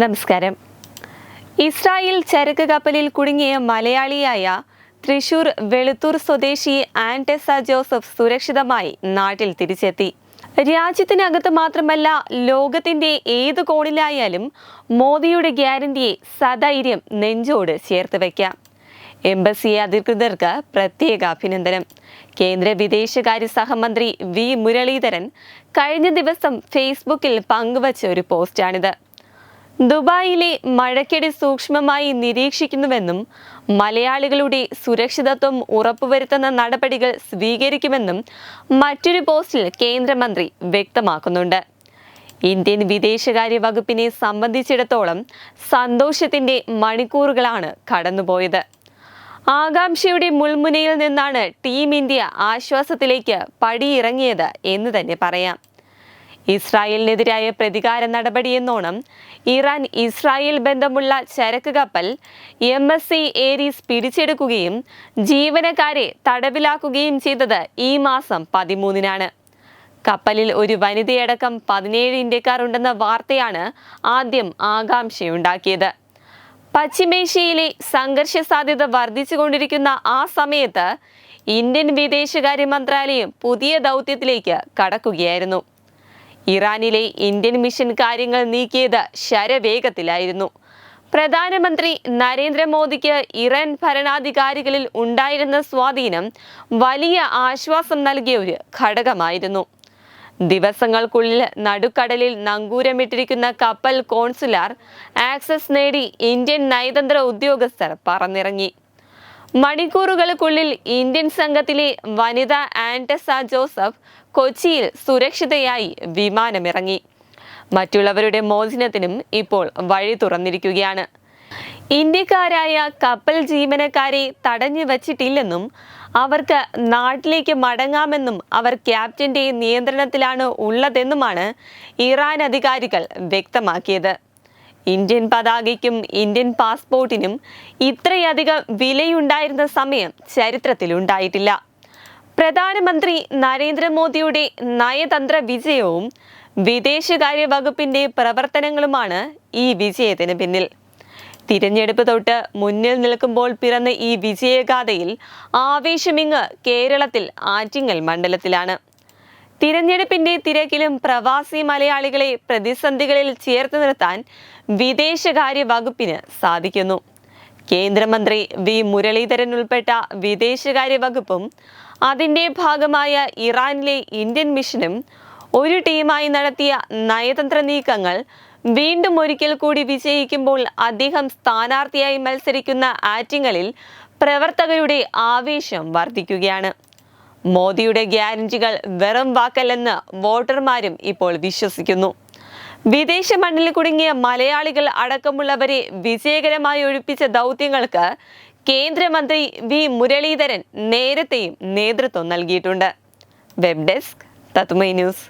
നമസ്കാരം. ഇസ്രായേൽ ചരക്ക് കപ്പലിൽ കുടുങ്ങിയ മലയാളിയായ തൃശൂർ വെളുത്തൂർ സ്വദേശി ആന്റസ ജോസഫ് സുരക്ഷിതമായി നാട്ടിൽ തിരിച്ചെത്തി. രാജ്യത്തിനകത്ത് മാത്രമല്ല ലോകത്തിന്റെ ഏത് കോണിലായാലും മോദിയുടെ ഗ്യാരണ്ടിയെ സധൈര്യം നെഞ്ചോട് ചേർത്ത് വയ്ക്കാം എംബസി അധികൃതർക്ക് പ്രത്യേക അഭിനന്ദനം. കേന്ദ്ര വിദേശകാര്യ സഹമന്ത്രി വി മുരളീധരൻ കഴിഞ്ഞ ദിവസം ഫേസ്ബുക്കിൽ പങ്കുവച്ച ഒരു പോസ്റ്റാണിത്. ദുബായിലെ മഴക്കെടി സൂക്ഷ്മമായി നിരീക്ഷിക്കുന്നുവെന്നും മലയാളികളുടെ സുരക്ഷിതത്വം ഉറപ്പുവരുത്തുന്ന നടപടികൾ സ്വീകരിക്കുമെന്നും മറ്റൊരു പോസ്റ്റിൽ കേന്ദ്രമന്ത്രി വ്യക്തമാക്കുന്നുണ്ട്. ഇന്ത്യൻ വിദേശകാര്യ വകുപ്പിനെ സംബന്ധിച്ചിടത്തോളം സന്തോഷത്തിന്റെ മണിക്കൂറുകളാണ് കടന്നുപോയത്. ആകാംക്ഷയുടെ മുൾമുനയിൽ നിന്നാണ് ടീം ഇന്ത്യ ആശ്വാസത്തിലേക്ക് പടിയിറങ്ങിയത് എന്ന് തന്നെ പറയാം. ഇസ്രായേലിനെതിരായ പ്രതികാര നടപടിയെന്നോണം ഇറാൻ ഇസ്രായേൽ ബന്ധമുള്ള ചരക്ക് കപ്പൽ എം എസ് സി ഏരീസ് പിടിച്ചെടുക്കുകയും ജീവനക്കാരെ തടവിലാക്കുകയും ചെയ്തത് ഈ മാസം പതിമൂന്നിനാണ്. കപ്പലിൽ ഒരു വനിതയടക്കം പതിനേഴ് ഇന്ത്യക്കാർ ഉണ്ടെന്ന വാർത്തയാണ് ആദ്യം ആകാംക്ഷയുണ്ടാക്കിയത്. പശ്ചിമേഷ്യയിലെ സംഘർഷ സാധ്യത വർദ്ധിച്ചുകൊണ്ടിരിക്കുന്ന ആ സമയത്ത് ഇന്ത്യൻ വിദേശകാര്യ മന്ത്രാലയം പുതിയ ദൗത്യത്തിലേക്ക് കടക്കുകയായിരുന്നു. ഇറാനിലെ ഇന്ത്യൻ മിഷൻ കാര്യങ്ങൾ നീക്കിയത് ശരവേഗത്തിലായിരുന്നു. പ്രധാനമന്ത്രി നരേന്ദ്രമോദിക്ക് ഇറാൻ ഭരണാധികാരികളിൽ ഉണ്ടായിരുന്ന സ്വാധീനം വലിയ ആശ്വാസം നൽകിയ ഒരു ഘടകമായിരുന്നു. ദിവസങ്ങൾക്കുള്ളിൽ നടുക്കടലിൽ നങ്കൂരമിട്ടിരിക്കുന്ന കപ്പൽ കോൺസുലാർ ആക്സസ് നേടി ഇന്ത്യൻ നയതന്ത്ര ഉദ്യോഗസ്ഥർ പറന്നിറങ്ങി. മണിക്കൂറുകൾക്കുള്ളിൽ ഇന്ത്യൻ സംഘത്തിലെ വനിത ആന്റസ ജോസഫ് കൊച്ചിയിൽ സുരക്ഷിതയായി വിമാനമിറങ്ങി. മറ്റുള്ളവരുടെ മോചനത്തിനും ഇപ്പോൾ വഴി തുറന്നിരിക്കുകയാണ്. ഇന്ത്യക്കാരായ കപ്പൽ ജീവനക്കാരെ തടഞ്ഞു വച്ചിട്ടില്ലെന്നും അവർക്ക് നാട്ടിലേക്ക് മടങ്ങാമെന്നും അവർ ക്യാപ്റ്റന്റെ നിയന്ത്രണത്തിലാണ് ഉള്ളതെന്നുമാണ് ഇറാൻ അധികാരികൾ വ്യക്തമാക്കിയത്. ഇന്ത്യൻ പതാകയ്ക്കും ഇന്ത്യൻ പാസ്പോർട്ടിനും ഇത്രയധികം വിലയുണ്ടായിരുന്ന സമയം ചരിത്രത്തിലുണ്ടായിട്ടില്ല പ്രധാനമന്ത്രി നരേന്ദ്രമോദിയുടെ നയതന്ത്ര വിജയവും വിദേശകാര്യ വകുപ്പിന്റെ പ്രവർത്തനങ്ങളുമാണ് ഈ വിജയത്തിന് പിന്നിൽ. തിരഞ്ഞെടുപ്പ് തൊട്ട് മുന്നിൽ നിൽക്കുമ്പോൾ പിറന്ന ഈ വിജയഗാഥയിൽ ആവേശമിങ്ങ് കേരളത്തിൽ ആറ്റിങ്ങൽ മണ്ഡലത്തിലാണ്. തിരഞ്ഞെടുപ്പിന്റെ തിരക്കിലും പ്രവാസി മലയാളികളെ പ്രതിസന്ധികളിൽ ചേർത്ത് നിർത്താൻ വിദേശകാര്യ വകുപ്പിന് സാധിക്കുന്നു. കേന്ദ്രമന്ത്രി വി മുരളീധരൻ ഉൾപ്പെട്ട വിദേശകാര്യ വകുപ്പും അതിന്റെ ഭാഗമായ ഇറാനിലെ ഇന്ത്യൻ മിഷനും ഒരു ടീമായി നടത്തിയ നയതന്ത്ര നീക്കങ്ങൾ വീണ്ടും ഒരിക്കൽ കൂടി വിജയിക്കുമ്പോൾ അദ്ദേഹം സ്ഥാനാർത്ഥിയായി മത്സരിക്കുന്ന ആറ്റിങ്ങലിൽ പ്രവർത്തകരുടെ ആവേശം വർദ്ധിക്കുകയാണ്. മോദിയുടെ ഗ്യാരണ്ടികൾ വെറും വാക്കല്ലെന്ന് വോട്ടർമാരും ഇപ്പോൾ വിശ്വസിക്കുന്നു. വിദേശ മണ്ണിൽ കുടുങ്ങിയ മലയാളികൾ അടക്കമുള്ളവരെ വിജയകരമായി ഒഴിപ്പിച്ച ദൗത്യങ്ങൾക്ക് കേന്ദ്രമന്ത്രി വി മുരളീധരൻ നേരത്തെയും നേതൃത്വം നൽകിയിട്ടുണ്ട്. വെബ് ഡെസ്ക് തത്മൈ ന്യൂസ്.